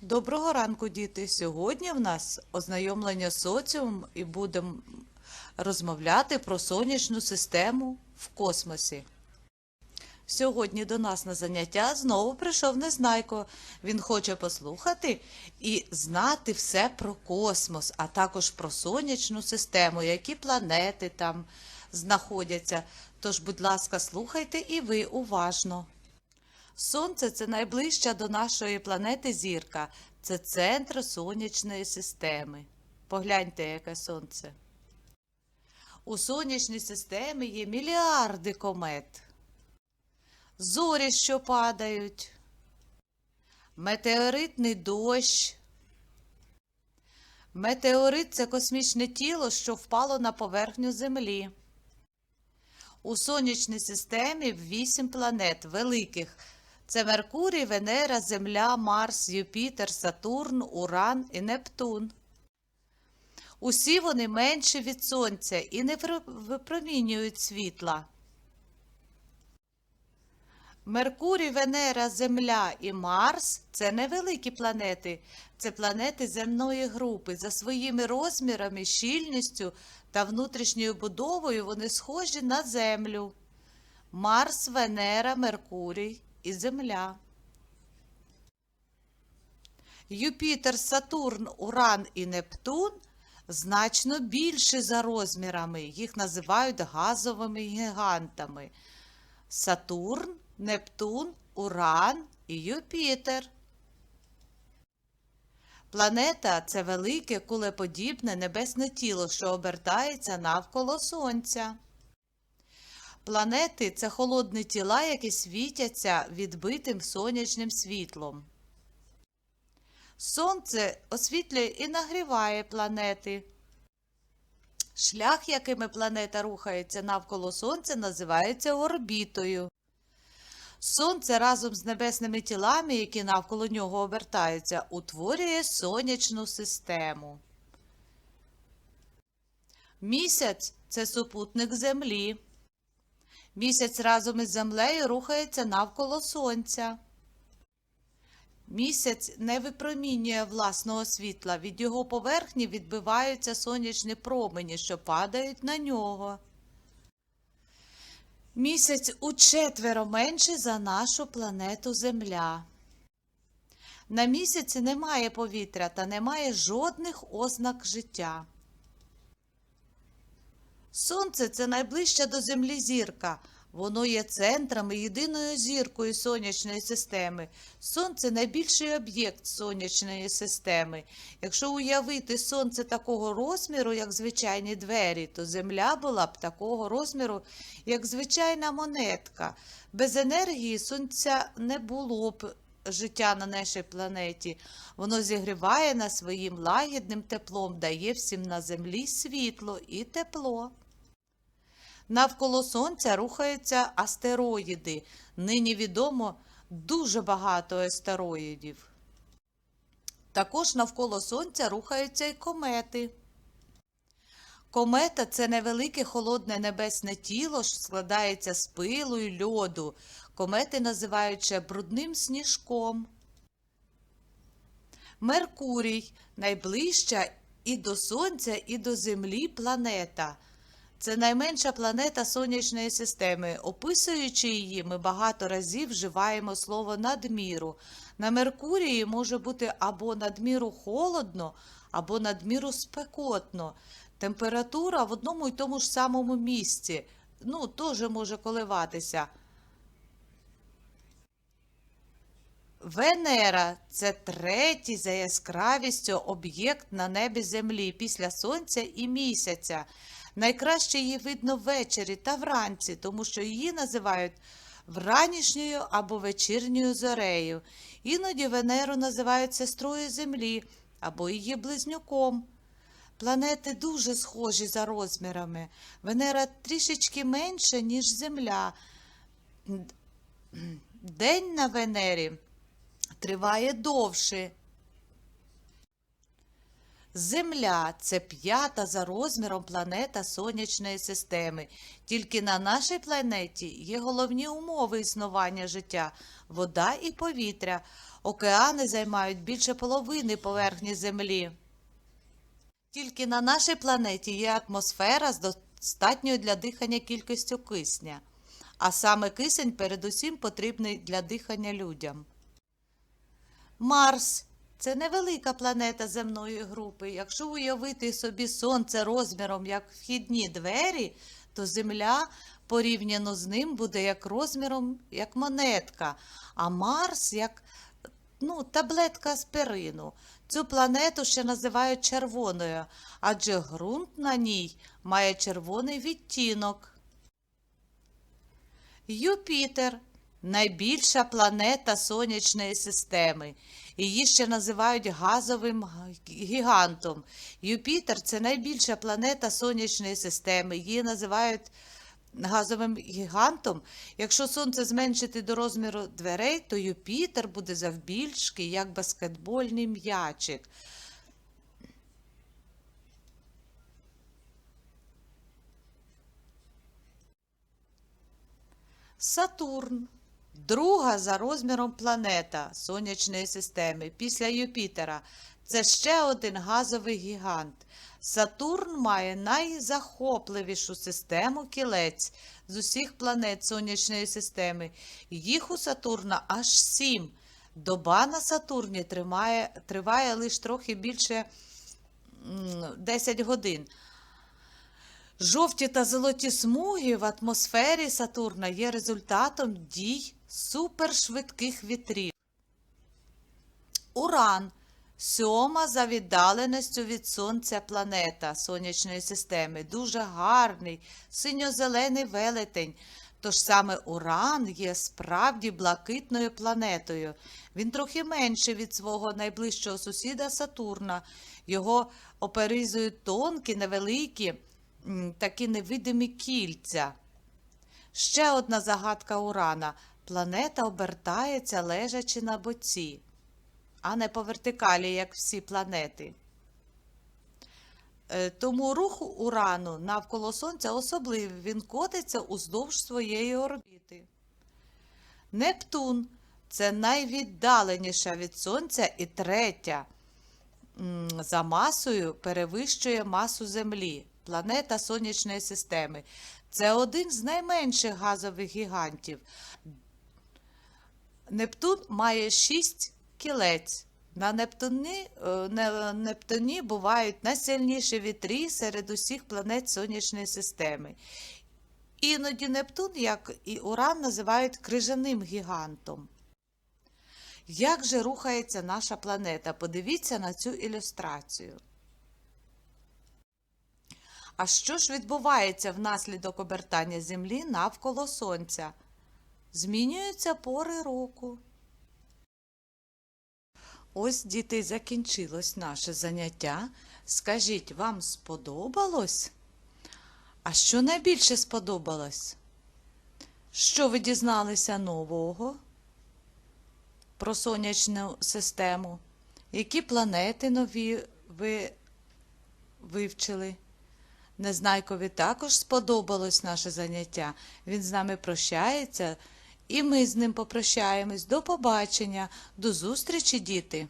Доброго ранку, діти! Сьогодні в нас ознайомлення з соціумом і будемо розмовляти про сонячну систему в космосі. Сьогодні до нас на заняття знову прийшов Незнайко. Він хоче послухати і знати все про космос, а також про сонячну систему, які планети там знаходяться. Тож, будь ласка, слухайте і ви уважно. Сонце це найближча до нашої планети зірка. Це центр сонячної системи. Погляньте, яке сонце. У сонячній системі є мільярди комет. Зорі, що падають, метеоритний дощ. Метеорит це космічне тіло, що впало на поверхню Землі. У сонячній системі вісім планет великих. Це Меркурій, Венера, Земля, Марс, Юпітер, Сатурн, Уран і Нептун. Усі вони менші від Сонця і не випромінюють світла. Меркурій, Венера, Земля і Марс це невеликі планети, це планети земної групи. За своїми розмірами, щільністю та внутрішньою будовою вони схожі на Землю. Марс, Венера, Меркурій і Земля. Юпітер, Сатурн, Уран і Нептун значно більші за розмірами. Їх називають газовими гігантами. Сатурн, Нептун, Уран і Юпітер. Планета це велике кулеподібне небесне тіло, що обертається навколо Сонця. Планети це холодні тіла, які світяться відбитим сонячним світлом. Сонце освітлює і нагріває планети. Шлях, якими планета рухається навколо Сонця, називається орбітою. Сонце разом з небесними тілами, які навколо нього обертаються, утворює сонячну систему. Місяць це супутник Землі. Місяць разом із Землею рухається навколо Сонця. Місяць не випромінює власного світла, від його поверхні відбиваються сонячні промені, що падають на нього. Місяць учетверо менший за нашу планету Земля. На місяці немає повітря та немає жодних ознак життя. Сонце це найближча до Землі зірка. Воно є центром і єдиною зіркою сонячної системи. Сонце найбільший об'єкт сонячної системи. Якщо уявити сонце такого розміру, як звичайні двері, то Земля була б такого розміру, як звичайна монетка. Без енергії сонця не було б життя на нашій планеті. Воно зігріває нас своїм лагідним теплом, дає всім на землі світло і тепло. Навколо Сонця рухаються астероїди. Нині відомо дуже багато астероїдів. Також навколо Сонця рухаються і комети. Комета це невелике холодне небесне тіло, що складається з пилу і льоду. Комети називають ще брудним сніжком. Меркурій найближча і до Сонця, і до Землі планета. Це найменша планета сонячної системи. Описуючи її, ми багато разів вживаємо слово надміру. На Меркурії може бути або надміру холодно, або надміру спекотно. Температура в одному і тому ж самому місці. Ну, теж може коливатися. Венера це третій за яскравістю об'єкт на небі Землі після Сонця і місяця. Найкраще її видно ввечері та вранці, тому що її називають вранішньою або вечірньою зорею. Іноді Венеру називають сестрою Землі або її близнюком. Планети дуже схожі за розмірами. Венера трішечки менша, ніж Земля. День на Венері триває довше. Земля це п'ята за розміром планета Сонячної системи. Тільки на нашій планеті є головні умови існування життя вода і повітря. Океани займають більше половини поверхні Землі. Тільки на нашій планеті є атмосфера з достатньою для дихання кількістю кисня, а саме кисень передусім потрібний для дихання людям. Марс це невелика планета земної групи. Якщо уявити собі Сонце розміром як вхідні двері, то Земля порівняно з ним буде як розміром як монетка, а Марс як ну, таблетка аспирину. Цю планету ще називають червоною, адже ґрунт на ній має червоний відтінок. Юпітер найбільша планета Сонячної системи. Її ще називають газовим гігантом. Юпітер це найбільша планета Сонячної системи. Її називають газовим гігантом. Якщо сонце зменшити до розміру дверей, то Юпітер буде завбільшки, як баскетбольний м'ячик. Сатурн друга за розміром планета Сонячної системи після Юпітера. Це ще один газовий гігант. Сатурн має найзахопливішу систему кілець з усіх планет Сонячної системи. Їх у Сатурна аж сім. Доба на Сатурні тримає, триває лише трохи більше 10 годин. Жовті та золоті смуги в атмосфері Сатурна є результатом дій супершвидких вітрів. Уран сьома за віддаленістю від Сонця планета Сонячної системи. Дуже гарний, синьо-зелений велетень. Тож саме Уран є справді блакитною планетою. Він трохи менший від свого найближчого сусіда Сатурна. Його оперизують тонкі, невеликі, такі невидимі кільця. Ще одна загадка Урана. Планета обертається лежачи на боці, а не по вертикалі, як всі планети. Е, Тому рух Урану навколо Сонця особливий, він котиться уздовж своєї орбіти. Нептун це найвіддаленіша від Сонця і третя за масою перевищує масу Землі, планета Сонячної системи. Це один з найменших газових гігантів. Нептун має шість кілець. На Нептуні, е, на Нептуні бувають найсильніші вітрі серед усіх планет Сонячної системи. Іноді Нептун, як і Уран, називають крижаним гігантом. Як же рухається наша планета? Подивіться на цю ілюстрацію. А що ж відбувається внаслідок обертання Землі навколо Сонця? Змінюються пори року. Ось, діти, закінчилось наше заняття. Скажіть, вам сподобалось? А що найбільше сподобалось? Що ви дізналися нового про сонячну систему? Які планети нові ви вивчили? Незнайкові також сподобалось наше заняття. Він з нами прощається, і ми з ним попрощаємось. До побачення, до зустрічі, діти!